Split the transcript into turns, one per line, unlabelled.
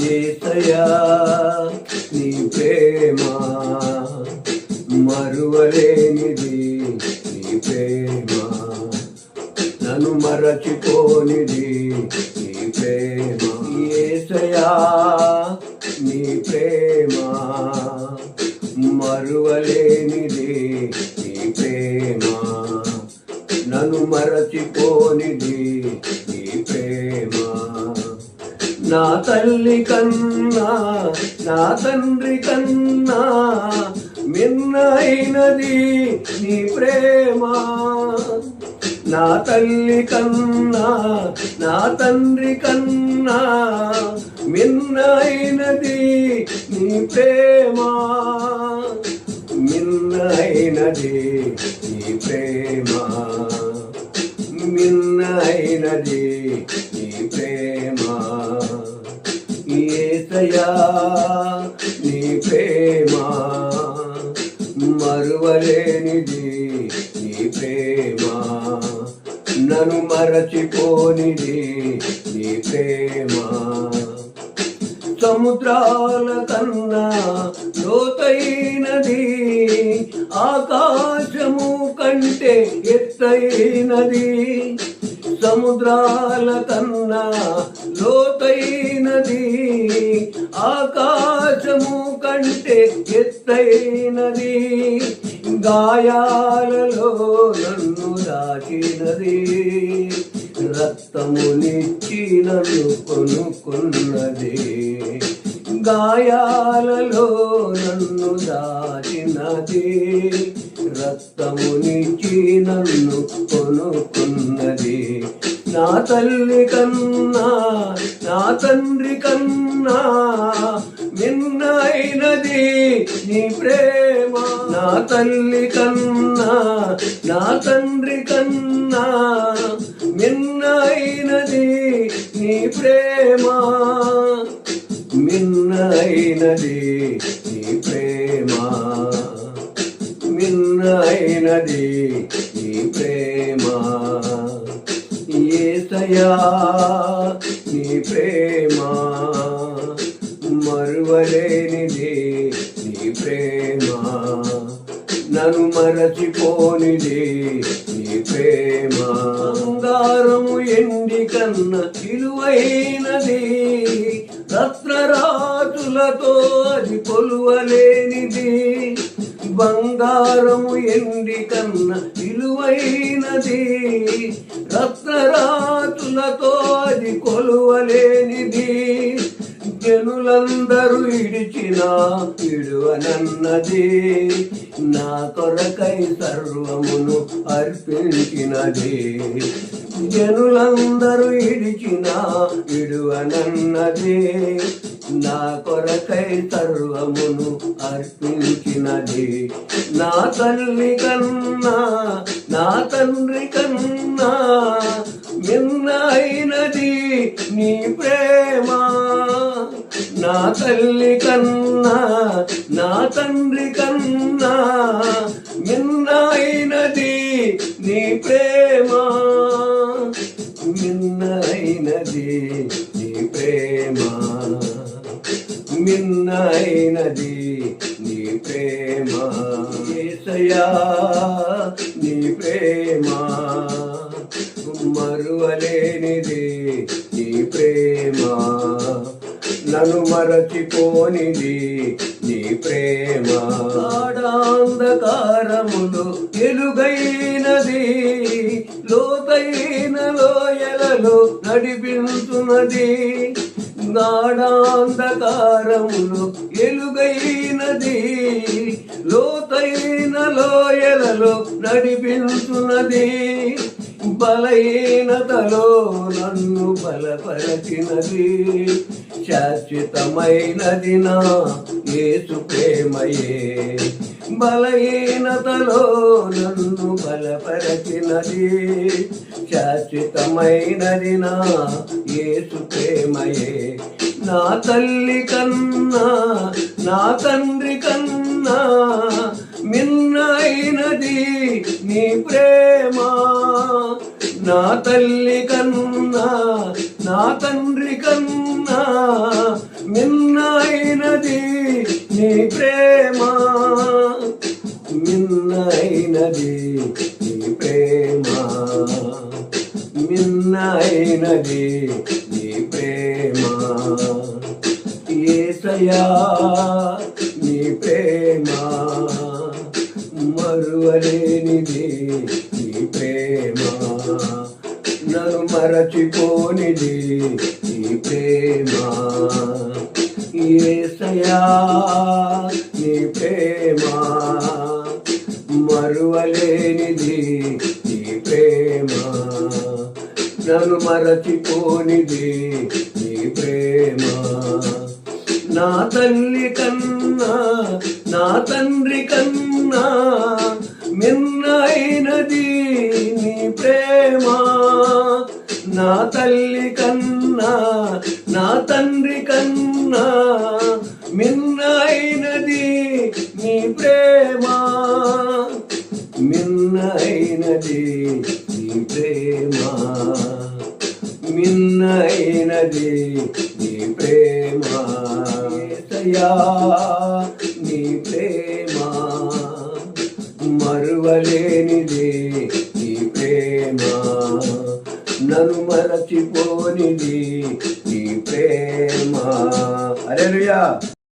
ఏతయా నీ ప్రేమ మరువలేనిది నీ ప్రేమ. నన్ను మరచిపోనిది నీ ప్రేమ. ఏతయా నీ ప్రేమ మరువలేనిది నీ ప్రేమ. నన్ను మరచిపోనిది నీ ప్రేమ. నా తల్లి కన్నా నా తండ్రి కన్నా మిన్నైనది నీ ప్రేమ. నా తల్లి కన్నా నా తండ్రి కన్నా మిన్నైనది నీ ప్రేమ. మిన్నైనది నీ ప్రేమ. మిన్నైనది ఏసయా నీ ప్రేమ మరువలేనిది నీ ప్రేమ నన్ను మరచిపోనిది నీ ప్రేమ. సముద్రాల కన్నా లోతైనది ఆకాశము కంటే ఎత్తైనది. సముద్రాల కన్నా లోతైనది ఆకాశము కంటే ఎత్తైనది గాయాలలో నన్ను దాచినది. రక్తమునిచ్చి నన్ను కొనుక్కున్నది గాయాలలో నన్ను దాచి దాచినది రక్తమునికి నన్ను కొనుక్కున్నది నా తల్లి కన్నా నా తండ్రి కన్నా మిన్నైనది నీ ప్రేమ. నా తల్లి కన్నా నా తండ్రి కన్నా మిన్నైనది నీ ప్రేమ. మిన్నైనది ఏసయా నీ ప్రేమ? మరువలేనిది నీ ప్రేమ. నన్ను మరచిపోనిది నీ ప్రేమ. బంగారము ఎండి కన్న విలువైనది. రత్నరాజులతో అది కొలువలేనిది. బంగారము ఎండి కన్న విలువైనది రత్నరాతులతో అది కొలువలేనిది. జనులందరూ ఇడిచిన విడువనన్నది నా కొరకై సర్వమును అర్పించినది. జనులందరూ ఇడిచిన విడువనన్నది నా కొరకై సర్వమును అర్పించినది. నా తల్లి కన్నా నా తండ్రి కన్నా నిన్నైనది నీ ప్రేమ. నా తల్లి కన్నా నా తండ్రి కన్నా నిన్నైనది నీ ప్రేమ. నిన్నైనది నీ ప్రేమ. మిన్నైనది నీ ప్రేమ. ఏసయా నీ ప్రేమ. మరువలేనిది నీ ప్రేమ. నన్ను మరచిపోనిది నీ ప్రేమ. ఆడాంధకారములు ఎలుగైనది లోతైన లోయలలో నడిపించున్నది గాఢాంధకారములు ఎలుగైనది లోతైన లోయలలో నడిపించున్నది బలహీనతలో నన్ను బలపరచినది. శాశ్వతమైనది నా ఏసు ప్రేమయే. బలహీనతలో నన్ను బలపరచినది శాశ్వతమైనది నా యేసు ప్రేమయే. నా తల్లి కన్నా నా తండ్రి కన్నా మిన్నైనది నీ ప్రేమ. నా తల్లి కన్నా నా తండ్రి కన్నా మిన్నైనది నీ ప్రేమ. మిన్నైనది నీ ప్రేమ. మిన్నైనది నీ ప్రేమ. ఏసయా నీ ప్రేమ. మరువలేనిది నీ ప్రేమ. నన్ను మరచిపోనిది నీ ప్రేమ. ఏసయా మరచిపోనిది నీ ప్రేమ. నా తల్లి కన్నా నా తండ్రి కన్నా నిన్నైనది నీ ప్రేమ. నా తల్లి కన్నా నా తండ్రి కన్నా మిన్నైనది నీ ప్రేమ. మిన్నైనది నీ ప్రేమ. మిన్నైనది నీ ప్రేమ. నీ ప్రేమ. మరువలేనిది నీ ప్రేమ. నన్ను మరచిపోనిది నీ ప్రేమ. అరే